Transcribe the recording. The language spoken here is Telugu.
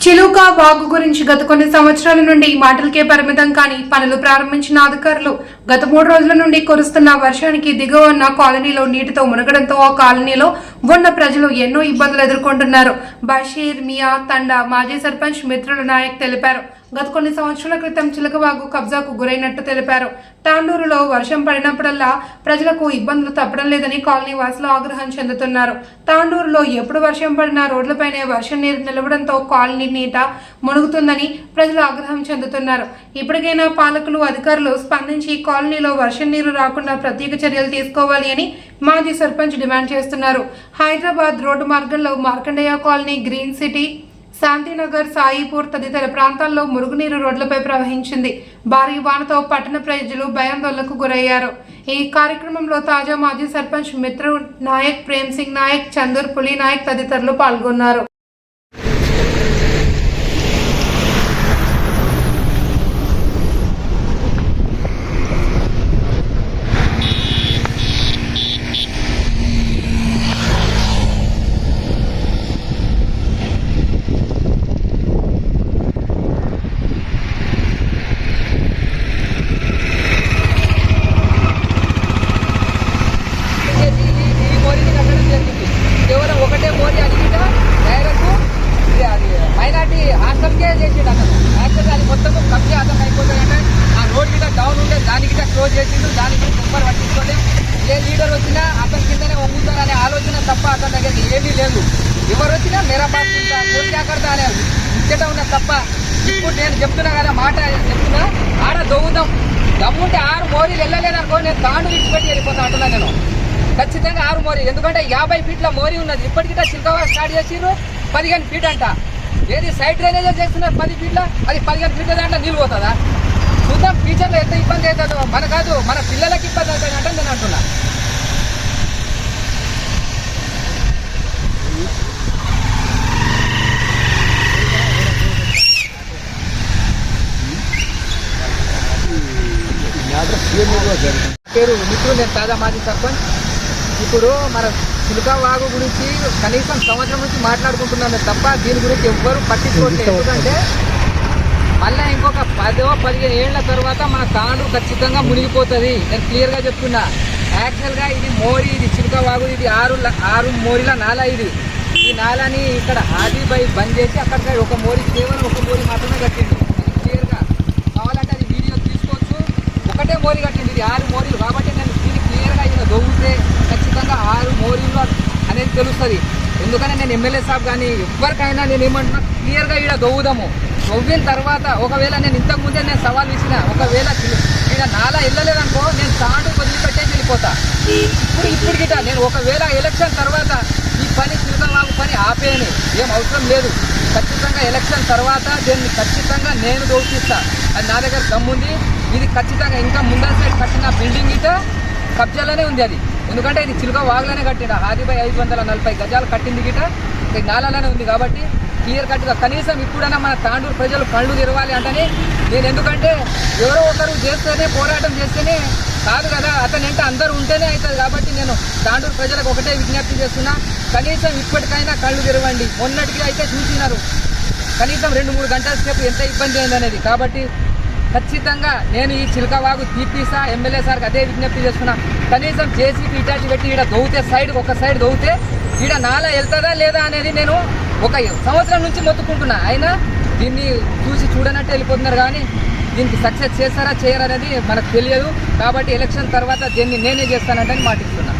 చిలుక వాగు గురించి గత కొన్ని సంవత్సరాల నుండి మాటలకే పరిమితం కాని పనులు ప్రారంభించిన అధికారులు గత మూడు రోజుల నుండి కురుస్తున్న వర్షానికి దిగువ ఉన్న కాలనీలో నీటితో మునగడంతో ఆ కాలనీలో ఉన్న ప్రజలు ఎన్నో ఇబ్బందులు ఎదుర్కొంటున్నారు. బషీర్ మియా తండా మాజీ సర్పంచ్ మిత్రుల నాయక్ తెలిపారు. గత కొన్ని సంవత్సరాల క్రితం చిలకవాగు కబ్జాకు గురైనట్టు తెలిపారు. తాండూరులో వర్షం పడినప్పుడల్లా ప్రజలకు ఇబ్బందులు తప్పడం లేదని కాలనీ వాసులు ఆగ్రహం చెందుతున్నారు. తాండూరులో ఎప్పుడు వర్షం పడినా రోడ్లపైనే వర్షం నీరు నిలవడంతో కాలనీ నీట మునుగుతుందని ప్రజలు ఆగ్రహం చెందుతున్నారు. ఇప్పటికైనా పాలకులు అధికారులు స్పందించి కాలనీలో వర్షం నీరు రాకుండా ప్రత్యేక చర్యలు తీసుకోవాలి అని మాజీ సర్పంచ్ డిమాండ్ చేస్తున్నారు. హైదరాబాద్ రోడ్డు మార్గంలో Markandeya colony green city Shantinagar Saipur తదితర ప్రాంతాల్లో మురుగునీరు రోడ్లపై ప్రవహించింది. భారీ వానతో పట్టణ ప్రజలు భయాందోళనకు గురయ్యారు. ఈ కార్యక్రమంలో తాజా మాజీ సర్పంచ్ మిత్రు నాయక్ ప్రేమ్ సింగ్ నాయక్ చందూర్ పులి నాయక్ తదితరులు పాల్గొన్నారు చేసి ఈ ఈ మోరీని కట్టడం జరిగింది కేవలం ఒకటే మోరీ అది గిట డైరెక్ట్ ఇది అది మైనార్టీ హాస్టల్కే చేసిండు అతను యాక్చువల్గా అది మొత్తం కబ్జా అతను అయిపోతాయంటే ఆ రోడ్ గిట డౌన్ ఉంటే దాని గిట క్లోజ్ చేసిండు దానికి సూపర్ పట్టించుకోండి. ఏ లీడర్ వచ్చినా అతని కిందనే వంగుతారనే ఆలోచన తప్ప అతని దగ్గర ఏమీ లేదు. ఎవరు వచ్చినా నిరపాస్తుంటా కోరికాకర్త అనే ఇచ్చట ఉన్న తప్ప ఇప్పుడు నేను చెప్తున్నా కదా మాట చెప్తున్నా. ఆడ దొవ్వుదాం దమ్ముంటే ఆరు మోరీలు వెళ్ళలేదనుకో నేను తాండు విడిచిపెట్టి వెళ్ళిపోతా అంటున్నా నేను. ఖచ్చితంగా ఆరు మోరీ ఎందుకంటే యాభై ఫీట్ల మోరీ ఉన్నది. ఇప్పటికిట చిల్కవా స్టార్ట్ చేసిర్రు పదిహేను ఫీట్ అంట. ఏది సైడ్ డ్రైనేజ్ చేస్తున్నారు పది ఫీట్ల? అది పదిహేను ఫీట్ల దాంట్లో నీళ్ళు పోతుందా? చూద్దాం ఫ్యూచర్లో ఎంత ఇబ్బంది అవుతుందో. మన కాదు మన పిల్లలకి ఇబ్బంది అవుతుంది అంటే నేను అంటున్నా. పేరు మిత్రులు నేను తాజా మాజీ సర్పంచ్. ఇప్పుడు మన చిలుకా వాగు గురించి కనీసం సంవత్సరం నుంచి మాట్లాడుకుంటున్నాను తప్ప దీని గురించి ఎవ్వరు పట్టించుకోవట్లేదు. ఎందుకంటే మళ్ళీ ఇంకొక పదిహేను ఏళ్ళ తర్వాత మన తాండ్రు ఖచ్చితంగా మునిగిపోతుంది. నేను క్లియర్గా చెప్తున్నా. యాక్చువల్గా ఇది మోరీ ఇది చిలుక వాగు ఇది ఆరు ఆరు మోరీల నాల ఇది. ఈ నాలని ఇక్కడ ఆదిపై బంద్ చేసి అక్కడ ఒక మోరీ కేవలం ఒక మోరీ మాత్రమే కట్టింది క్లియర్గా. కావాలంటే అది వీడియో తీసుకోవచ్చు. ఒకటే మోరీ కట్టింది ఇది ఆరు మోరీలు కాబట్టి నేను దీన్ని క్లియర్గా ఈయన దొవ్వుతే ఖచ్చితంగా ఆరు మోరీలు అనేది తెలుస్తుంది. ఎందుకంటే నేను ఎమ్మెల్యే సాబ్ కానీ ఎవరికైనా నేను ఏమంటున్నా క్లియర్గా ఈడ దొవ్వుదాము. దొవ్విన తర్వాత ఒకవేళ నేను ఇంతకు ముందే నేను సవాల్ ఇచ్చిన ఒకవేళ ఈడ నాలా వెళ్ళలేదనుకో నేను తాండు వదిలిపెట్టేసి వెళ్ళిపోతా. ఇప్పుడు ఇప్పుడు గిట నేను ఒకవేళ ఎలక్షన్ తర్వాత ఈ పని చిరుతవాగు పని ఆపేయని. ఏం అవసరం లేదు. ఖచ్చితంగా ఎలక్షన్ తర్వాత దీన్ని ఖచ్చితంగా నేను దోషిస్తా అది నా దగ్గర దమ్ముంది. ఇది ఖచ్చితంగా ఇంకా ముందర సైడ్ కట్టిన బిల్డింగ్ ఇట కబ్జాలోనే ఉంది అది. ఎందుకంటే ఇది చిలుక వాగులోనే కట్టిన ఆదిపై ఐదు వందల నలభై గజాలు కట్టింది గిట ఇది నాలలోనే ఉంది కాబట్టి క్లియర్ కట్గా కనీసం ఇప్పుడైనా మన తాండూరు ప్రజలు కళ్ళు తెరవాలి అంటని నేను ఎందుకంటే ఎవరో ఒకరు చేస్తేనే పోరాటం చేస్తేనే కాదు కదా అతను అంటే అందరూ ఉంటేనే అవుతుంది కాబట్టి నేను తాండూరు ప్రజలకు ఒకటే విజ్ఞప్తి చేస్తున్నా. కనీసం ఇప్పటికైనా కళ్ళు తెరవండి. మొన్నటికి అయితే చూసినారు. కనీసం రెండు మూడు గంటల సేపు ఎంత ఇబ్బంది అయిందనేది. కాబట్టి ఖచ్చితంగా నేను ఈ చిలకవాగు తీపిసా ఎమ్మెల్యే సార్కి అదే విజ్ఞప్తి చేస్తున్నా కనీసం జేసీపీ ఇటాచి పెట్టి ఈడ దొవితే సైడ్ ఒక సైడ్ దొవితే ఈడ నాల వెళ్తుందా లేదా అనేది నేను ఒక సంవత్సరం నుంచి మొత్తుకుంటున్నా. అయినా దీన్ని చూసి చూడనట్టు వెళ్ళిపోతున్నారు కానీ దీనికి సక్సెస్ చేస్తారా చేయరా అనేది మనకు తెలియదు. కాబట్టి ఎలక్షన్ తర్వాత దీన్ని నేనే చేస్తానంటే మాటిస్తున్నాను.